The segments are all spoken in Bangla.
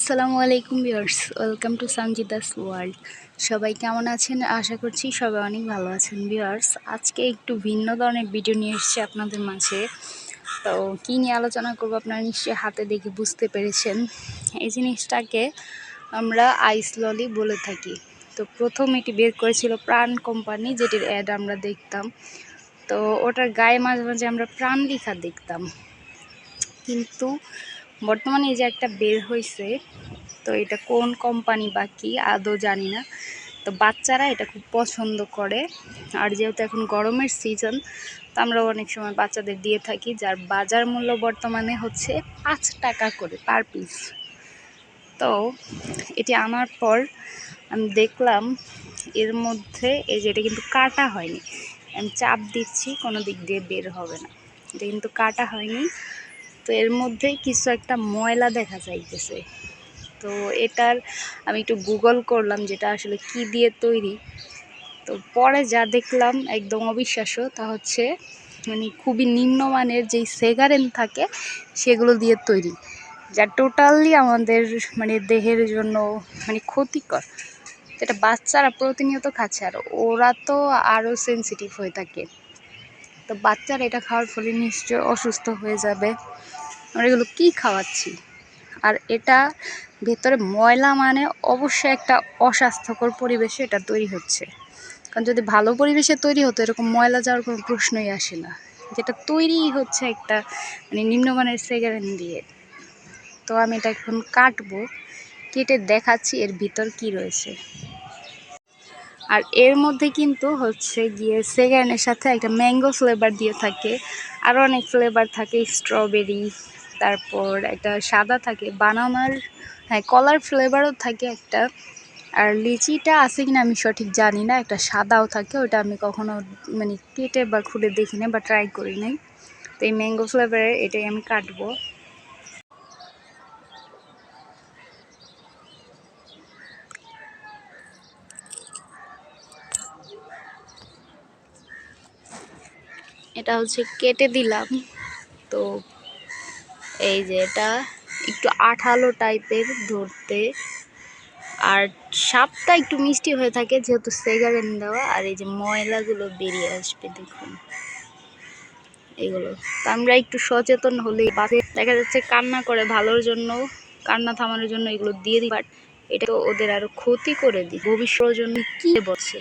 আসসালামু আলাইকুম viewers, welcome to Sanjita's world. সবাই কেমন আছেন? আশা করছি সবাই অনেক ভালো আছেন ভিউয়ার্স। আজকে একটু ভিন্ন ধরনের ভিডিও নিয়ে এসেছি আপনাদের মাঝে। তো কী নিয়ে আলোচনা করব আপনারা নিশ্চয়ই হাতে দেখে বুঝতে পেরেছেন। এই জিনিসটাকে আমরা আইস ললি বলে থাকি। তো প্রথম এটি বের করেছিল প্রাণ কোম্পানি, যেটির অ্যাড আমরা দেখতাম। তো ওটার গায়ে মাঝে মাঝে আমরা প্রাণ লেখা দেখতাম। কিন্তু বর্তমানে এই যে একটা বের হয়েছে তো এটা কোন কোম্পানি বা কী আদৌ জানি না। তো বাচ্চারা এটা খুব পছন্দ করে। আর যেহেতু এখন গরমের সিজন তো আমরা অনেক সময় বাচ্চাদের দিয়ে থাকি, যার বাজার মূল্য বর্তমানে হচ্ছে পাঁচ টাকা করে পার পিস তো এটি আনার পর আমি দেখলাম এর মধ্যে এই যে এটা কিন্তু কাটা হয়নি। আমি চাপ দিচ্ছি, কোনো দিক দিয়ে বের হবে না। এটা কিন্তু কাটা হয়নি। তো এর মধ্যে কিছু একটা ময়লা দেখা যাইতেছে। তো এটার আমি একটু গুগল করলাম যেটা আসলে কি দিয়ে তৈরি। তো পরে যা দেখলাম একদম অবিশ্বাস্য তা হচ্ছে মানে খুবই নিম্নমানের যেই সেগারেন থাকে সেগুলো দিয়ে তৈরি, যা টোটালি আমাদের মানে দেহের জন্য মানে ক্ষতিকর। এটা বাচ্চারা প্রতিনিয়ত খাচ্ছে আর ওরা তো আরও সেন্সিটিভ হয়ে থাকে। তো বাচ্চারা এটা খাওয়ার ফলে নিশ্চয় অসুস্থ হয়ে যাবে। আমরা এগুলো কী খাওয়াচ্ছি? আর এটা ভেতরে ময়লা মানে অবশ্যই একটা অস্বাস্থ্যকর পরিবেশে এটা তৈরি হচ্ছে। কারণ যদি ভালো পরিবেশে তৈরি হতো, এরকম ময়লা যাওয়ার কোনো প্রশ্নই আসে না। যেটা তৈরি হচ্ছে একটা মানে নিম্নমানের সেগারেন দিয়ে। তো আমি এটা এখন কাটবো, কেটে দেখাচ্ছি এর ভিতর কি রয়েছে। আর এর মধ্যে কিন্তু হচ্ছে গিয়ে সেগারেনের সাথে একটা ম্যাঙ্গো ফ্লেভার দিয়ে থাকে। আরও অনেক ফ্লেভার থাকে, স্ট্রবেরি তারপর একটা সাদা থাকে, বানানার হ্যাঁ কলার ফ্লেভারও থাকে একটা। আর লিচিটা আছে কিনা আমি সঠিক জানি না, একটা সাদাও থাকে, ওটা আমি কখনো মানে কেটে বা খুলে দেখি না বা ট্রাই করি নাই। তো এই ম্যাঙ্গো ফ্লেভারের এটাই আমি কাটবো। এটা হচ্ছে কেটে দিলাম। তো এই যে এটা একটু আঠালো টাইপের ধরতে। আর সাপটা একটু মিষ্টি হয়ে থাকে, যেহেতু সেগারেন দেওয়া। আর এই যে ময়লাগুলো বেরিয়ে আসবে, দেখুন। এগুলো। আমরা একটু সচেতন হলে দেখা যাচ্ছে কান্না করে ভালোর জন্য, কান্না থামানোর জন্য এগুলো দিয়ে দিই। বাট এটা তো ওদের আরও ক্ষতি করে দিই। ভবিষ্যতের জন্য কি বলছে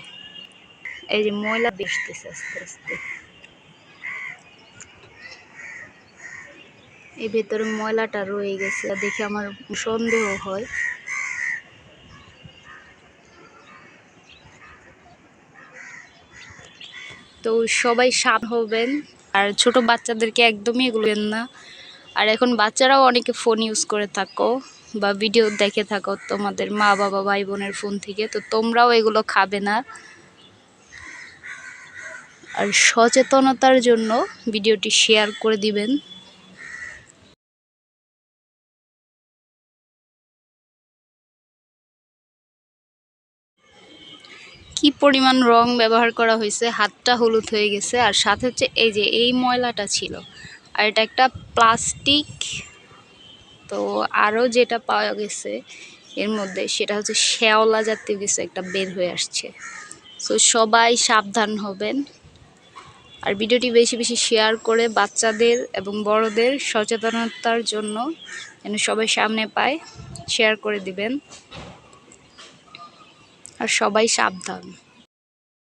এই যে ময়লা বেসতেছে আস্তে আস্তে। এই ভেতরে ময়লাটা রয়ে গেছে। দেখে আমার সন্দেহ হয়। তো সবাই সাপ হবেন। আর ছোট বাচ্চাদেরকে একদমই এগুলো না। আর এখন বাচ্চারাও অনেকে ফোন ইউজ করে থাকো বা ভিডিও দেখে থাকো তোমাদের মা বাবা ভাই বোনের ফোন থেকে। তো তোমরাও এগুলো খাবে না। আর সচেতনতার জন্য ভিডিওটি শেয়ার করে দিবেন। কি পরিমাণ রং ব্যবহার করা হয়েছে, হাতটা হলুদ হয়ে গেছে, আর সাথে হচ্ছে এই যে এই ময়লাটা ছিল। আর এটা একটা প্লাস্টিক, তো আরও যেটা পাওয়া গেছে এর মধ্যে সেটা হচ্ছে শ্যাওলা জাতীয় কিছু একটা বের হয়ে আসছে। সো সবাই সাবধান হবেন। আর ভিডিওটি বেশি বেশি শেয়ার করে বাচ্চাদের এবং বড়দের সচেতনতার জন্য যেন সবাই সামনে পায়, শেয়ার করে দিবেন। আর সবাই সাবধান।